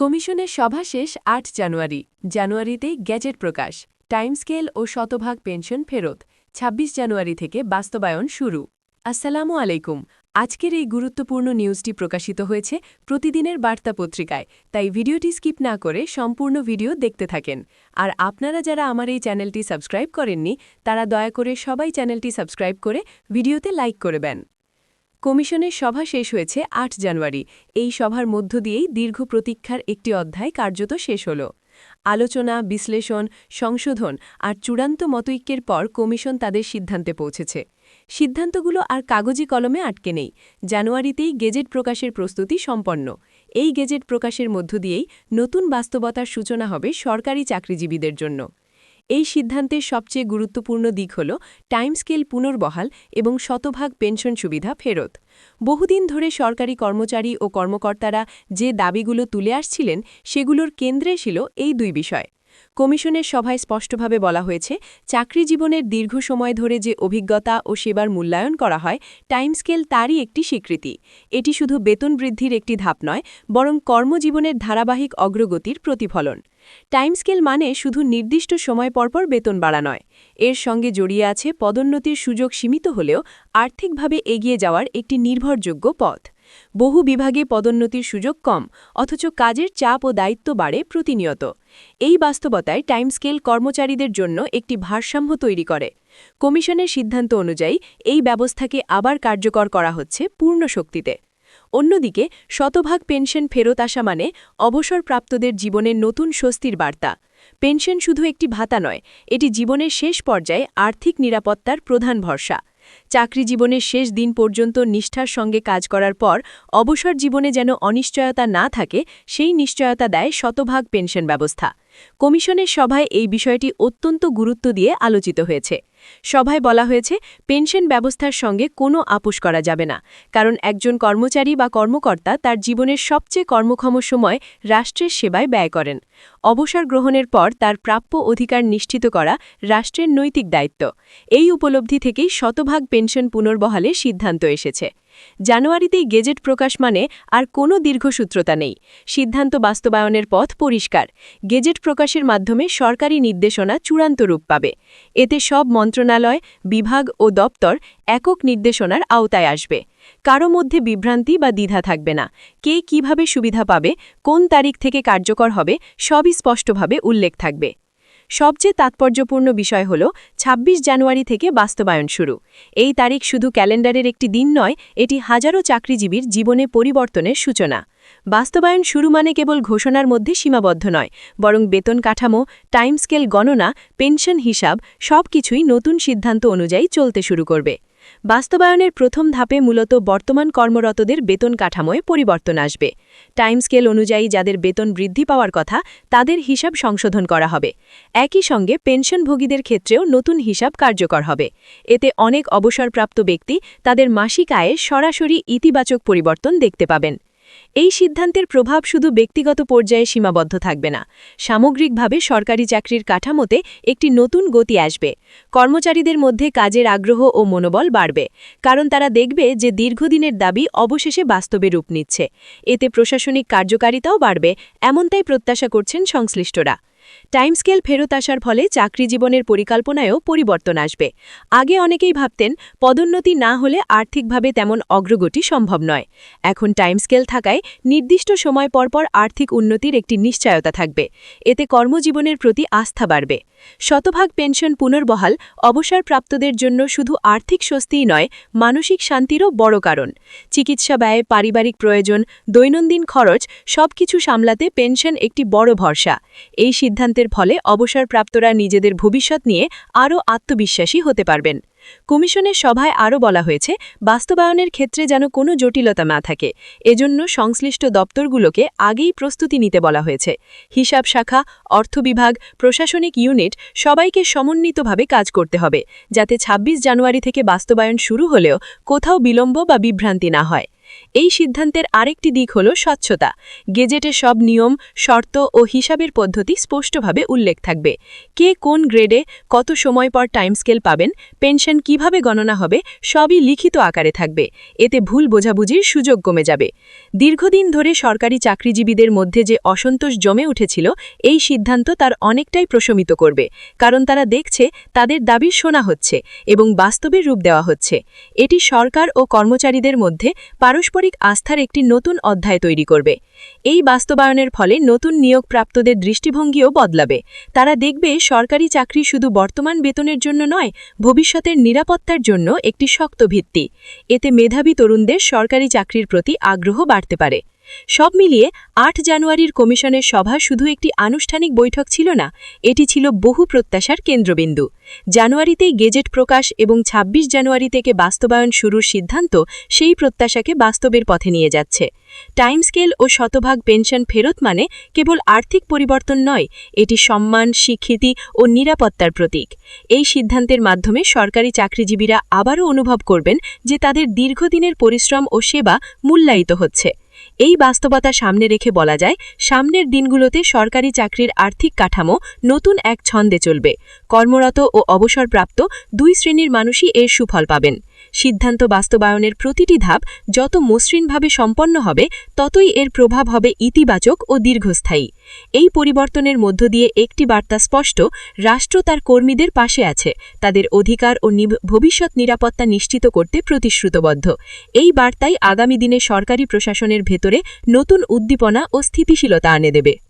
কমিশনের সভা শেষ আট জানুয়ারি। জানুয়ারিতেই গ্যাজেট প্রকাশ। টাইম স্কেল ও শতভাগ পেনশন ফেরত। ২৬ জানুয়ারি থেকে বাস্তবায়ন শুরু। আসসালামু আলাইকুম। আজকের এই গুরুত্বপূর্ণ নিউজটি প্রকাশিত হয়েছে প্রতিদিনের বার্তা পত্রিকায়, তাই ভিডিওটি স্কিপ না করে সম্পূর্ণ ভিডিও দেখতে থাকেন। আর আপনারা যারা আমার এই চ্যানেলটি সাবস্ক্রাইব করেননি, তারা দয়া করে সবাই চ্যানেলটি সাবস্ক্রাইব করে ভিডিওতে লাইক করবেন কমিশনের সভা শেষ হয়েছে আট জানুয়ারি। এই সভার মধ্য দিয়েই দীর্ঘ প্রতীক্ষার একটি অধ্যায় কার্যত শেষ হল। আলোচনা, বিশ্লেষণ, সংশোধন আর চূড়ান্ত মতৈক্যের পর কমিশন তাদের সিদ্ধান্তে পৌঁছেছে। সিদ্ধান্তগুলো আর কাগজি কলমে আটকে নেই। জানুয়ারিতেই গেজেট প্রকাশের প্রস্তুতি সম্পন্ন। এই গেজেট প্রকাশের মধ্য দিয়েই নতুন বাস্তবতার সূচনা হবে সরকারি চাকরিজীবীদের জন্য। এই সিদ্ধান্তের সবচেয়ে গুরুত্বপূর্ণ দিক হল টাইম স্কেল পুনর্বহাল এবং শতভাগ পেনশন সুবিধা ফেরত। বহুদিন ধরে সরকারি কর্মচারী ও কর্মকর্তারা যে দাবিগুলো তুলে আসছিলেন, সেগুলোর কেন্দ্রে ছিল এই দুই বিষয়। কমিশনের সভায় স্পষ্টভাবে বলা হয়েছে, চাকরি জীবনের দীর্ঘ সময় ধরে যে অভিজ্ঞতা ও সেবার মূল্যায়ন করা হয় টাইম স্কেল তারই একটি স্বীকৃতি। এটি শুধু বেতন বৃদ্ধির একটি ধাপ নয়, বরং কর্মজীবনের ধারাবাহিক অগ্রগতির প্রতিফলন। টাইম স্কেল মানে শুধু নির্দিষ্ট সময় পরপর বেতন বাড়া নয়। এর সঙ্গে জড়িয়ে আছে পদোন্নতির সুযোগ সীমিত হলেও আর্থিকভাবে এগিয়ে যাওয়ার একটি নির্ভরযোগ্য পথ। বহু বিভাগে পদোন্নতির সুযোগ কম, অথচ কাজের চাপ ও দায়িত্ব বাড়ে প্রতিনিয়ত। এই বাস্তবতায় টাইম স্কেল কর্মচারীদের জন্য একটি ভারসাম্য তৈরি করে। কমিশনের সিদ্ধান্ত অনুযায়ী এই ব্যবস্থাকে আবার কার্যকর করা হচ্ছে পূর্ণ শক্তিতে। অন্যদিকে, শতভাগ পেনশন ফেরত আসা মানে অবসরপ্রাপ্তদের জীবনের নতুন স্বস্তির বার্তা। পেনশন শুধু একটি ভাতা নয়, এটি জীবনের শেষ পর্যায়ে আর্থিক নিরাপত্তার প্রধান ভরসা। চাকরি জীবনের শেষ দিন পর্যন্ত নিষ্ঠার সঙ্গে কাজ করার পর অবসর জীবনে যেন অনিশ্চয়তা না থাকে, সেই নিশ্চয়তা দেয় শতভাগ পেনশন ব্যবস্থা। কমিশনের সভায় এই বিষয়টি অত্যন্ত গুরুত্ব দিয়ে আলোচিত হয়েছে। সভায় বলা হয়েছে, পেনশন ব্যবস্থার সঙ্গে কোনো আপোষ করা যাবে না, কারণ একজন কর্মচারী বা কর্মকর্তা তার জীবনের সবচেয়ে কর্মক্ষম সময় রাষ্ট্রের সেবায় ব্যয় করেন। অবসর গ্রহণের পর তার প্রাপ্য অধিকার নিশ্চিত করা রাষ্ট্রের নৈতিক দায়িত্ব। এই উপলব্ধি থেকেই শতভাগ পেনশন পুনর্বহালের সিদ্ধান্ত এসেছে। জানুয়ারিতেই গেজেট প্রকাশ মানে আর কোনো দীর্ঘসূত্রতা নেই। সিদ্ধান্ত বাস্তবায়নের পথ পরিষ্কার। গেজেট প্রকাশের মাধ্যমে সরকারি নির্দেশনা চূড়ান্ত রূপ পাবে। এতে সব মন্ত্রণালয়, বিভাগ ও দপ্তর একক নির্দেশনার আওতায় আসবে। কারও মধ্যে বিভ্রান্তি বা দ্বিধা থাকবে না। কে কীভাবে সুবিধা পাবে, কোন তারিখ থেকে কার্যকর হবে, সবই স্পষ্টভাবে উল্লেখ থাকবে। সবচেয়ে তাৎপর্যপূর্ণ বিষয় হল ২৬ জানুয়ারি থেকে বাস্তবায়ন শুরু। এই তারিখ শুধু ক্যালেন্ডারের একটি দিন নয়, এটি হাজারো চাকরিজীবীর জীবনে পরিবর্তনের সূচনা। বাস্তবায়ন শুরু মানে কেবল ঘোষণার মধ্যে সীমাবদ্ধ নয়, বরং বেতন কাঠামো টাইম স্কেল গণনা, পেনশন হিসাব সব কিছুই নতুন সিদ্ধান্ত অনুযায়ী চলতে শুরু করবে। বাস্তবায়নের প্রথম ধাপে মূলত বর্তমান কর্মরতদের বেতন কাঠামোয় পরিবর্তন আসবে। টাইম স্কেল অনুযায়ী যাদের বেতন বৃদ্ধি পাওয়ার কথা, তাদের হিসাব সংশোধন করা হবে। একই সঙ্গে পেনশনভোগীদের ক্ষেত্রেও নতুন হিসাব কার্যকর হবে। এতে অনেক অবসরপ্রাপ্ত ব্যক্তি তাদের মাসিক আয়ে সরাসরি ইতিবাচক পরিবর্তন দেখতে পাবেন। এই সিদ্ধান্তের প্রভাব শুধু ব্যক্তিগত পর্যায়ে সীমাবদ্ধ থাকবে না। সামগ্রিকভাবে সরকারি চাকরির কাঠামোতে একটি নতুন গতি আসবে। কর্মচারীদের মধ্যে কাজের আগ্রহ ও মনোবল বাড়বে, কারণ তারা দেখবে যে দীর্ঘদিনের দাবি অবশেষে বাস্তবে রূপ নিচ্ছে। এতে প্রশাসনিক কার্যকারিতাও বাড়বে, এমনটাই প্রত্যাশা করছেন সংশ্লিষ্টরা। টাইম স্কেল ফেরত আসার ফলে চাকরি জীবনের পরিকল্পনায়ও পরিবর্তন আসবে। আগে অনেকেই ভাবতেন, পদোন্নতি না হলে আর্থিকভাবে তেমন অগ্রগতি সম্ভব নয়। এখন টাইমস্কেল থাকায় নির্দিষ্ট সময় পরপর আর্থিক উন্নতির একটি নিশ্চয়তা থাকবে। এতে কর্মজীবনের প্রতি আস্থা বাড়বে। শতভাগ পেনশন পুনর্বহাল অবসরপ্রাপ্তদের জন্য শুধু আর্থিক স্বস্তিই নয়, মানসিক শান্তিরও বড় কারণ। চিকিৎসা ব্যয় পারিবারিক প্রয়োজন, দৈনন্দিন খরচ, সবকিছু সামলাতে পেনশন একটি বড় ভরসা। এই সিদ্ধান্তের ফলে অবসরপ্রাপ্তরা নিজেদের ভবিষ্যৎ নিয়ে আরও আত্মবিশ্বাসী হতে পারবেন। কমিশনের সভায় আরও বলা হয়েছে, বাস্তবায়নের ক্ষেত্রে যেন কোনো জটিলতা না থাকে। এজন্য সংশ্লিষ্ট দপ্তরগুলোকে আগেই প্রস্তুতি নিতে বলা হয়েছে। হিসাব শাখা, অর্থ বিভাগ, প্রশাসনিক ইউনিট সবাইকে সমন্বিতভাবে কাজ করতে হবে, যাতে ২৬ জানুয়ারি থেকে বাস্তবায়ন শুরু হলেও কোথাও বিলম্ব বা বিভ্রান্তি না হয়। এই সিদ্ধান্তের আরেকটি দিক হল স্বচ্ছতা। গেজেটে সব নিয়ম, শর্ত ও হিসাবের পদ্ধতি স্পষ্টভাবে উল্লেখ থাকবে। কে কোন গ্রেডে কত সময় পর টাইম স্কেল পাবেন, পেনশন কীভাবে গণনা হবে, সবই লিখিত আকারে থাকবে। এতে ভুল বোঝাবুঝির সুযোগ কমে যাবে। দীর্ঘদিন ধরে সরকারি চাকরিজীবীদের মধ্যে যে অসন্তোষ জমে উঠেছিল, এই সিদ্ধান্ত তার অনেকটাই প্রশমিত করবে, কারণ তারা দেখছে তাদের দাবি শোনা হচ্ছে এবং বাস্তবে রূপ দেওয়া হচ্ছে। এটি সরকার ও কর্মচারীদের মধ্যে পারস্পরিক আস্থার একটি নতুন অধ্যায় তৈরি করবে। এই বাস্তবায়নের ফলে নতুন নিয়োগপ্রাপ্তদের দৃষ্টিভঙ্গিও বদলাবে। তারা দেখবে সরকারি চাকরি শুধু বর্তমান বেতনের জন্য নয়, ভবিষ্যতের নিরাপত্তার জন্য একটি শক্ত ভিত্তি। এতে মেধাবী তরুণদের সরকারি চাকরির প্রতি আগ্রহ বাড়তে পারে। সব মিলিয়ে আট জানুয়ারির কমিশনের সভা শুধু একটি আনুষ্ঠানিক বৈঠক ছিল না, এটি ছিল বহু প্রত্যাশার কেন্দ্রবিন্দু। জানুয়ারিতেই গেজেট প্রকাশ এবং ২৬ জানুয়ারি থেকে বাস্তবায়ন শুরুর সিদ্ধান্ত সেই প্রত্যাশাকে বাস্তবের পথে নিয়ে যাচ্ছে। টাইম স্কেল ও শতভাগ পেনশন ফেরত মানে কেবল আর্থিক পরিবর্তন নয়, এটি সম্মান, স্বীকৃতি ও নিরাপত্তার প্রতীক। এই সিদ্ধান্তের মাধ্যমে সরকারি চাকরিজীবীরা আবারও অনুভব করবেন যে তাদের দীর্ঘদিনের পরিশ্রম ও সেবা মূল্যায়িত হচ্ছে। এই বাস্তবতা সামনে রেখে বলা যায়, সামনের দিনগুলোতে সরকারি চাকরির আর্থিক কাঠামো নতুন এক ছন্দে চলবে। কর্মরত ও অবসরপ্রাপ্ত দুই শ্রেণির মানুষই এর সুফল পাবেন। সিদ্ধান্ত বাস্তবায়নের প্রতিটি ধাপ যত মসৃণভাবে সম্পন্ন হবে, ততই এর প্রভাব হবে ইতিবাচক ও দীর্ঘস্থায়ী। এই পরিবর্তনের মধ্য দিয়ে একটি বার্তা স্পষ্ট, রাষ্ট্র তার কর্মীদের পাশে আছে, তাদের অধিকার ও ভবিষ্যৎ নিরাপত্তা নিশ্চিত করতে প্রতিশ্রুতবদ্ধ। এই বার্তাই আগামী দিনে সরকারি প্রশাসনের ভেতরে নতুন উদ্দীপনা ও স্থিতিশীলতা আনে দেবে।